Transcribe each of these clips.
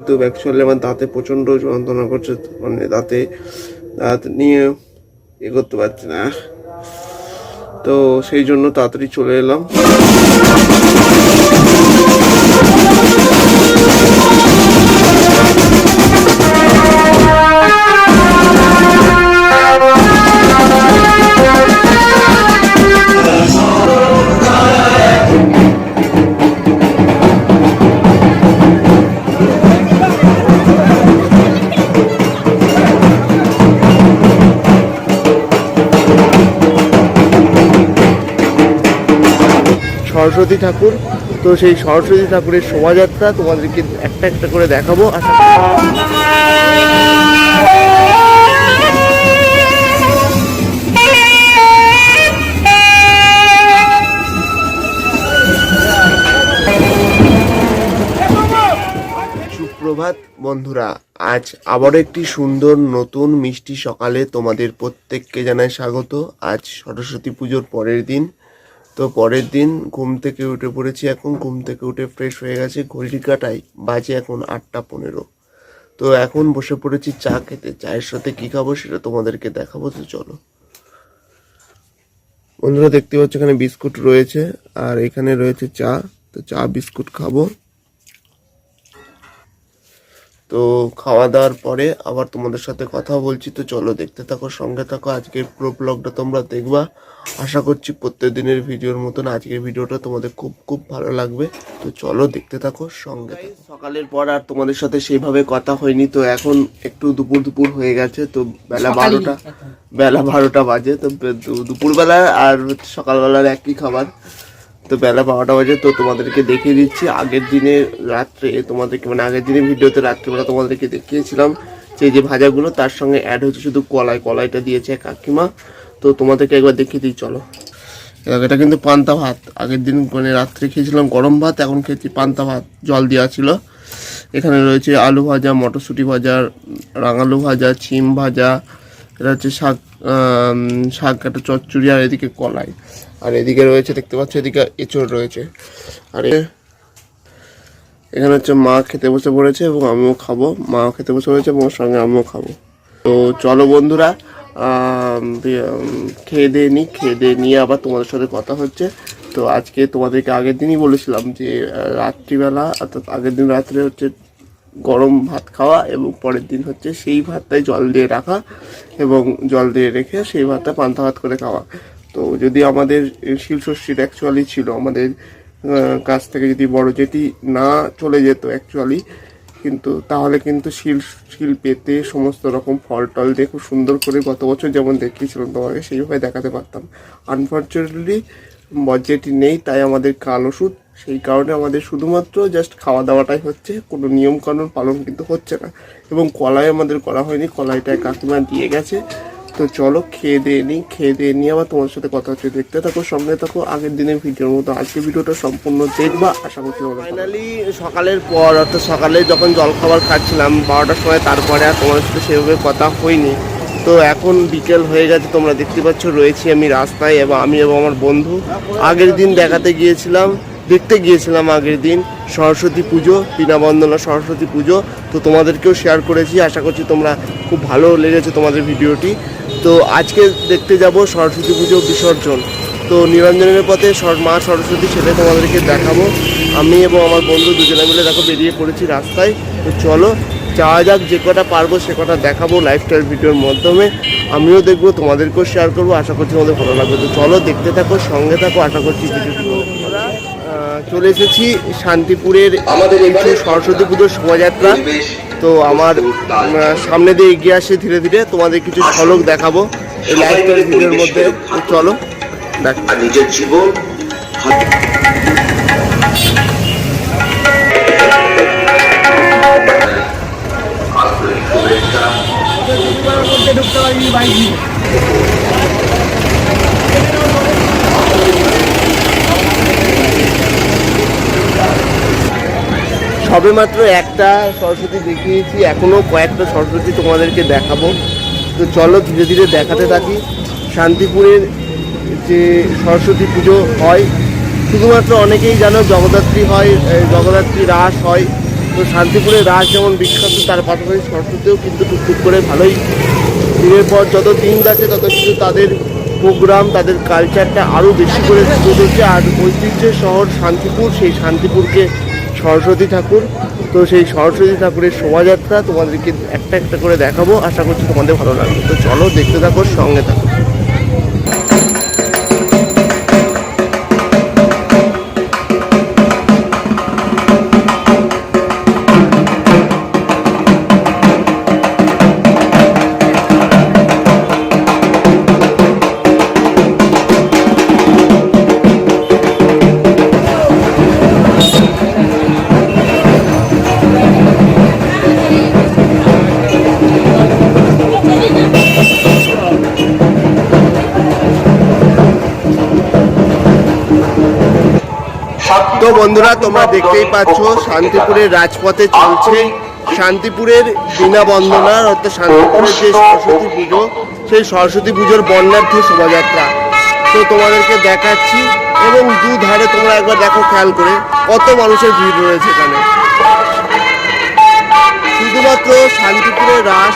কিন্তু অ্যাকচুয়ালি আমার দাঁতে প্রচণ্ড যন্ত্রণা করছে মানে দাঁতে দাঁত নিয়ে এ করতে পারছি না। তো সেই জন্য তাড়াতাড়ি চলে এলাম। সরস্বতী ঠাকুর। তো সেই সরস্বতী ঠাকুরের শোভাযাত্রা তোমাদেরকে একটা একটা করে দেখাবো। আশা সুপ্রভাত বন্ধুরা, আজ আবারও একটি সুন্দর নতুন মিষ্টি সকালে তোমাদের প্রত্যেককে জানাই স্বাগত। আজ সরস্বতী পুজোর পরের দিন। তো পরের দিন ঘুম থেকে উঠে পড়েছি এখন, ঘুম থেকে উঠে ফ্রেশ হয়ে গেছে, ঘড়ির কাটাই বাজে এখন আটটা পনেরো। তো এখন বসে পড়েছি চা খেতে, চায়ের সাথে কী খাব সেটা তোমাদেরকে দেখাবো, তো চলো। বন্ধুরা দেখতে পাচ্ছ এখানে বিস্কুট রয়েছে, আর এখানে রয়েছে চা, তো চা, বিস্কুট খাব। তো খাওয়া দাওয়ার পরে আবার তোমাদের সাথে কথা বলছি, তো চলো দেখতে থাকো, সঙ্গে থাকো, আজকের পুরো ব্লগটা তোমরা দেখবা। আশা করছি প্রত্যেক দিনের ভিডিওর মতন আজকের ভিডিওটা তোমাদের খুব খুব ভালো লাগবে। তো চলো দেখতে থাকো সঙ্গে সকালের পর আর তোমাদের সাথে সেইভাবে কথা হয়নি তো এখন একটু দুপুর দুপুর হয়ে গেছে তো বেলা বারোটা বেলা বারোটা বাজে তো দুপুরবেলা আর সকালবেলার একই খাবার তো বেলা বারোটা বাজে তো তোমাদেরকে দেখিয়ে দিচ্ছি। আগের দিনে রাত্রে তোমাদেরকে মানে আগের দিনের ভিডিওতে রাত্রেবেলা তোমাদেরকে দেখিয়েছিলাম যে যে ভাজাগুলো তার সঙ্গে অ্যাড হচ্ছে শুধু কলাই কলাইটা দিয়েছে কাকিমা। তো তোমাদেরকে একবার দেখিয়ে দিই, চলো। এটা কিন্তু পান্তা ভাত। আগের দিন মানে রাত্রে খেয়েছিলাম গরম ভাত, এখন খেয়েছি পান্তা ভাত। জল দেওয়া ছিল। এখানে রয়েছে আলু ভাজা, মটরশুঁটি ভাজা, রাঙালু ভাজা চিম ভাজা, এটা হচ্ছে শাক শাক কাটা চচ্চড়ি আর এদিকে কলাই। আর এদিকে রয়েছে, দেখতে পাচ্ছ, এদিকে এঁচড় রয়েছে। আর এখানে হচ্ছে মা খেতে বসে পড়েছে এবং আমিও খাব। মা খেতে বসে পড়েছে এবং ওর সঙ্গে আমিও খাব। তো চলো বন্ধুরা খেয়ে দিয়ে নিই, খেয়ে দিয়ে নিয়ে আবার তোমাদের সাথে কথা হচ্ছে। তো আজকে তোমাদেরকে আগের দিনই বলেছিলাম যে রাত্রিবেলা, অর্থাৎ আগের দিন রাত্রে হচ্ছে গরম ভাত খাওয়া এবং পরের দিন হচ্ছে সেই ভাতটাই জল দিয়ে রাখা এবং জল দিয়ে রেখে সেই ভাতটা পান্তা ভাত করে খাওয়া। তো যদি আমাদের শিলষষ্ঠীর অ্যাকচুয়ালি ছিল, আমাদের কাছ থেকে যদি বড় যেটি না চলে যেত অ্যাকচুয়ালি কিন্তু তাহলে কিন্তু শিল শিল পেতে সমস্ত রকম ফল টল দিয়ে খুব সুন্দর করে গত বছর যেমন দেখিয়েছিলাম তোমাকে, সেইভাবে দেখাতে পারতাম। আনফর্চুনেটলি বজেটি নেই, তাই আমাদের কাল ওষুধ, সেই কারণে আমাদের শুধুমাত্র জাস্ট খাওয়া দাওয়াটাই হচ্ছে, কোনো নিয়মকানুন পালন কিন্তু হচ্ছে না। এবং কলাই আমাদের করা হয়নি, কলাইটা কাকিমা দিয়ে গেছে। তো চলো, খেয়ে দিয়ে নিই, খেয়ে দিয়ে নিয়ে আবার তোমার সাথে কথা হচ্ছে। দেখতে থাকো সঙ্গে থাকো, আগের দিনের ভিডিওর মতো। আজকে ভিডিওটা সম্পূর্ণ দেখবা, আশা করছি ফাইনালি সকালের পর, অর্থাৎ সকালে যখন জল খাবার খাচ্ছিলাম, বারোটার সময়, তারপরে আর তোমার সাথে সেভাবে কথা হয়নি। তো এখন বিকেল হয়ে গেছে, তোমরা দেখতে পাচ্ছ, রয়েছি আমি রাস্তায় এবং আমি এবং আমার বন্ধু। আগের দিন দেখাতে গিয়েছিলাম দেখতে গিয়েছিলাম আগের দিন, সরস্বতী পুজো বিনা বন্দনা সরস্বতী পুজো। তো তোমাদেরকেও শেয়ার করেছি, আশা করছি তোমরা খুব ভালো লেগেছে তোমাদের ভিডিওটি। তো আজকে দেখতে যাব সরস্বতী পুজো বিসর্জন। তো নিরঞ্জনের পথে মা সরস্বতী সেটা তোমাদেরকে দেখাবো। আমি এবং আমার বন্ধু দুজনে মিলে দেখো বেরিয়ে পড়েছি রাস্তায়। তো চলো, যাওয়া যাক, যে কটা পারব সে কটা দেখাবো লাইফস্টাইল ভিডিওর মাধ্যমে। আমিও দেখব, তোমাদেরকেও শেয়ার করব, আশা করছি তোমাদের ভালো লাগবে। তো চলো, দেখতে থাকো, সঙ্গে থাকো, আশা করছি ভিডিওটি চলে এসেছি শান্তিপুরের আমাদের যে সরস্বতী পুজোর শোভাযাত্রা। তো আমার সামনে দিয়ে এগিয়ে আসে ধীরে ধীরে তোমাদের কিছু ঝলক দেখাবো। এই লাইফস্টাইল ভিডিওর মধ্যে চলো দেখ। নিজের জীবন আন্তরিক শুভেচ্ছা সবে মাত্র একটা সরস্বতী দেখিয়েছি। এখনও কয়েকটা সরস্বতী তোমাদেরকে দেখাবো। তো চলো ধীরে ধীরে দেখাতে থাকি। শান্তিপুরের যে সরস্বতী পুজো হয়, শুধুমাত্র অনেকেই জানো জগদ্ধাত্রী হয় জগদ্ধাত্রী রাস হয়। তো শান্তিপুরের রাস যেমন বিখ্যাত, তার পাশাপাশি সরস্বতীও কিন্তু টুকটুক করে ভালোই। দিনের পর যত দিন যাচ্ছে, তত কিন্তু তাদের প্রোগ্রাম, তাদের কালচারটা আরও বেশি করে তুলে ধরছে আর ঐতিহ্যের শহর শান্তিপুর, সেই শান্তিপুরকে সরস্বতী ঠাকুর। তো সেই সরস্বতী ঠাকুরের শোভাযাত্রা তোমাদেরকে একটা একটা করে দেখাবো। আশা করছি তোমাদের ভালো লাগবে। তো চলো দেখতে থাকো, সঙ্গে থাকো। বন্ধুরা, তোমরা দেখতেই পাচ্ছ, শান্তিপুরের রাজপথে চলছে। শান্তিপুরের বিনা বন্দনার, অর্থাৎ শান্তিপুরের যে সরস্বতী পুজো, সেই সরস্বতী পুজোর বর্ণাঢ্য শোভাযাত্রা। তো তোমাদেরকে দেখাচ্ছি, এবং দু ধারে তোমরা একবার দেখো খেয়াল করে, কত মানুষের ভিড় রয়েছে এখানে। শুধুমাত্র শান্তিপুরের রাস,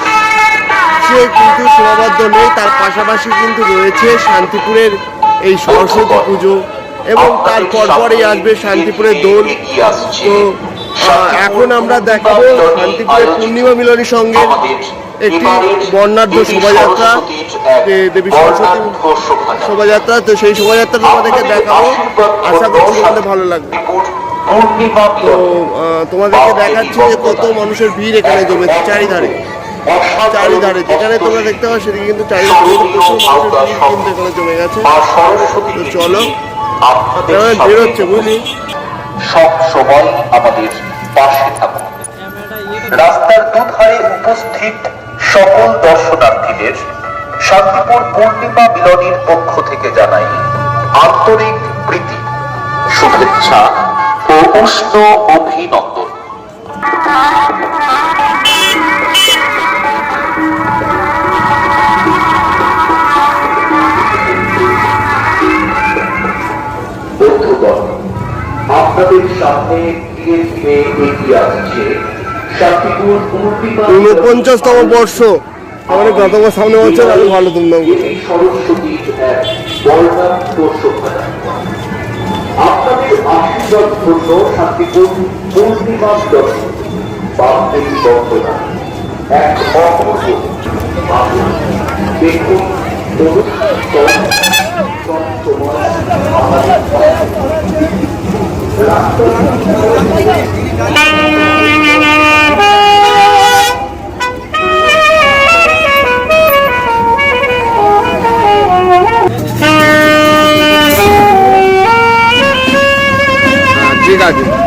সে কিন্তু সীমাবদ্ধ নেই, তার পাশাপাশি কিন্তু রয়েছে শান্তিপুরের এই সরস্বতী পুজো। এবং তার পরপরই আসবে শান্তিপুরের দোল। তো এখন আমরা দেখাবো শান্তিপুরের পূর্ণিমা মিলনী সঙ্গে একটি বর্ণাঢ্য শোভাযাত্রা দেবী সরস্বতী শোভাযাত্রা। তো সেই শোভাযাত্রা তোমাদেরকে দেখাবো। আশা করছি তোমাদের ভালো লাগবে। তো তোমাদেরকে দেখাচ্ছি যে কত মানুষের ভিড় এখানে জমেছে চারিধারে। চারিধারে যেখানে তোমরা দেখতে পাচ্ছ সেদিকে কিন্তু চারিধারে প্রচুর মানুষের ভিড় কিন্তু এখানে জমে গেছে। তো চলো বুঝলি। সব সময় আমাদের পাশে থাকুন। রাস্তার দুধারে উপস্থিত সকল দর্শনার্থীদের শান্তিপুর পূর্ণিমা মিলনীর পক্ষ থেকে জানাই আন্তরিক প্রীতি শুভেচ্ছা ও উষ্ণ অভিনন্দন। আপনাদের সামনে ধীরে ধীরে এগিয়ে আসছে ঊনপঞ্চাশতম বর্ষ। আমাদের গত বছর সামনে বছর আরও ভালো ধুমধাম আপনাদের আশীর্বাদ পূর্ণিমা দর্শন বামদেবী বন্দনা। এক অপূর্ব দেখুন অনুষ্ঠান ঠিক আছে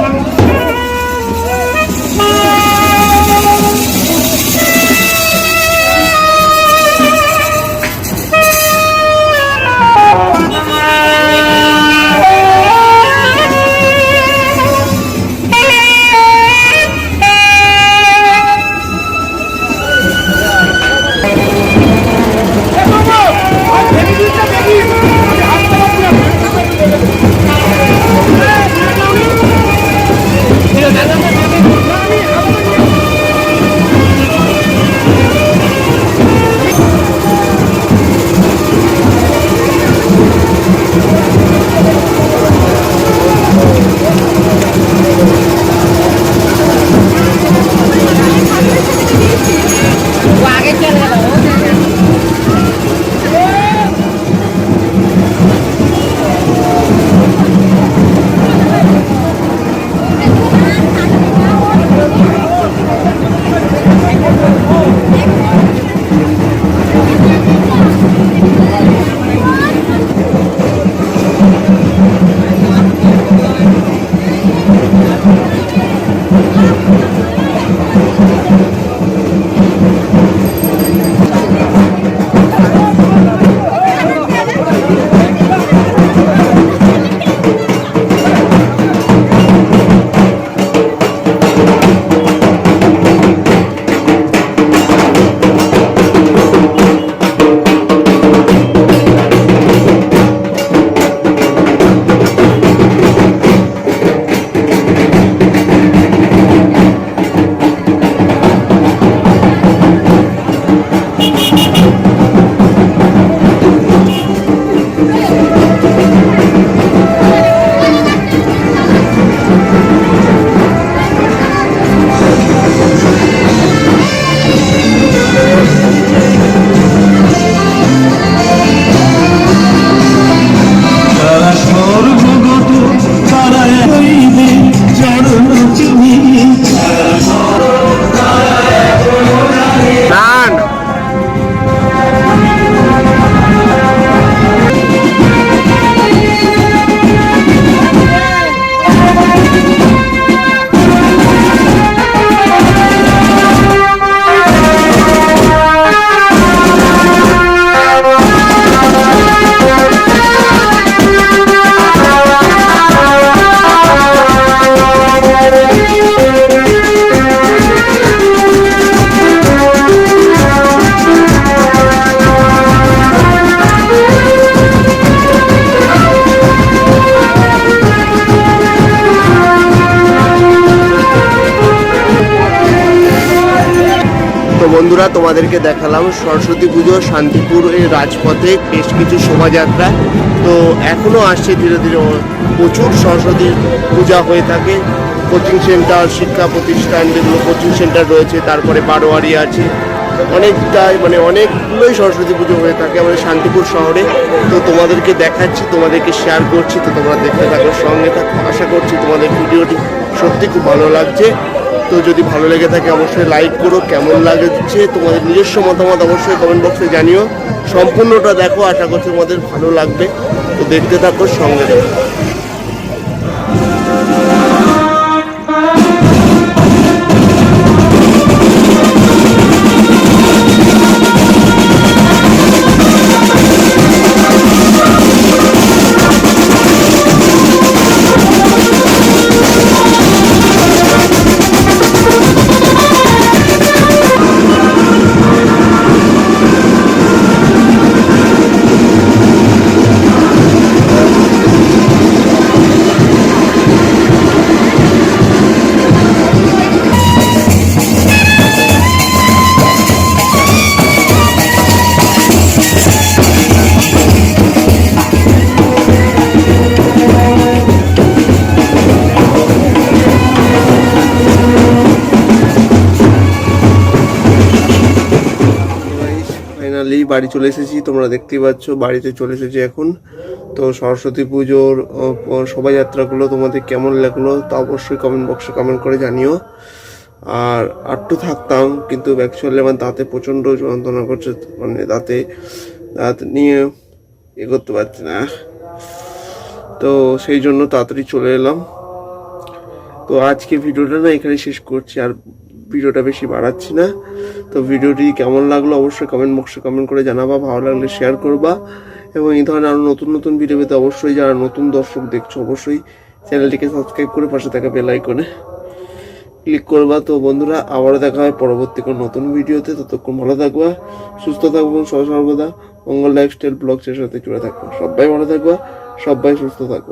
বন্ধুরা তোমাদেরকে দেখালাম সরস্বতী পুজো, শান্তিপুর এই রাজপথে বেশ কিছু শোভাযাত্রা। তো এখনও আসছে ধীরে ধীরে প্রচুর সরস্বতী পূজা হয়ে থাকে। কোচিং সেন্টার, শিক্ষা প্রতিষ্ঠান যেগুলো কোচিং সেন্টার রয়েছে, তারপরে বারোয়ারি আছে। অনেকটাই মানে অনেকগুলোই সরস্বতী পুজো হয়ে থাকে আমাদের শান্তিপুর শহরে। তো তোমাদেরকে দেখাচ্ছি, তোমাদেরকে শেয়ার করছি, তো তোমরা দেখতে থাকো, সঙ্গে থাকো। আশা করছি তোমাদের ভিডিওটি সত্যি খুব ভালো লাগছে। তো যদি ভালো লেগে থাকে, অবশ্যই লাইক করো। কেমন লাগছে তোমাদের নিজস্ব মতামত অবশ্যই কমেন্ট বক্সে জানিও। সম্পূর্ণটা দেখো, আশা করছি তোমাদের ভালো লাগবে। তো দেখতে থাকো, সঙ্গে থাকো। বাড়ি চলে এসেছি, তোমরা দেখতেই পাচ্ছ, বাড়িতে চলে এসেছি এখন। তো সরস্বতী পুজোর শোভাযাত্রাগুলো তোমাদের কেমন লাগল তা অবশ্যই কমেন্ট বক্সে কমেন্ট করে জানিও। আর আটটু থাকতাম, কিন্তু অ্যাকচুয়ালি আমার দাঁতে প্রচণ্ড যন্ত্রণা করছে মানে দাঁতে দাঁত নিয়ে এ করতে পারছি না। তো সেই জন্য তাড়াতাড়ি চলে এলাম। তো আজকে ভিডিওটা না এখানে শেষ করছি, আর ভিডিওটা বেশি বাড়াচ্ছি না। তো ভিডিওটি কেমন লাগল অবশ্যই কমেন্ট বক্সে কমেন্ট করে জানাবা, ভালো লাগলে শেয়ার করবা এবং এই ধরনের আরও নতুন নতুন ভিডিও পেতে অবশ্যই যারা নতুন দর্শক দেখছ অবশ্যই চ্যানেলটিকে সাবস্ক্রাইব করে পাশে থাকা বেল আইকনে ক্লিক করবা। তো বন্ধুরা, আবারও দেখা হয় পরবর্তী কোনো নতুন ভিডিওতে ততক্ষণ ভালো থাকবা, সুস্থ থাকব সর্বদা মঙ্গল লাইফস্টাইল ব্লগসের সাথে জুড়ে থাকব। সবাই ভালো থাকবা, সবাই সুস্থ থাকব।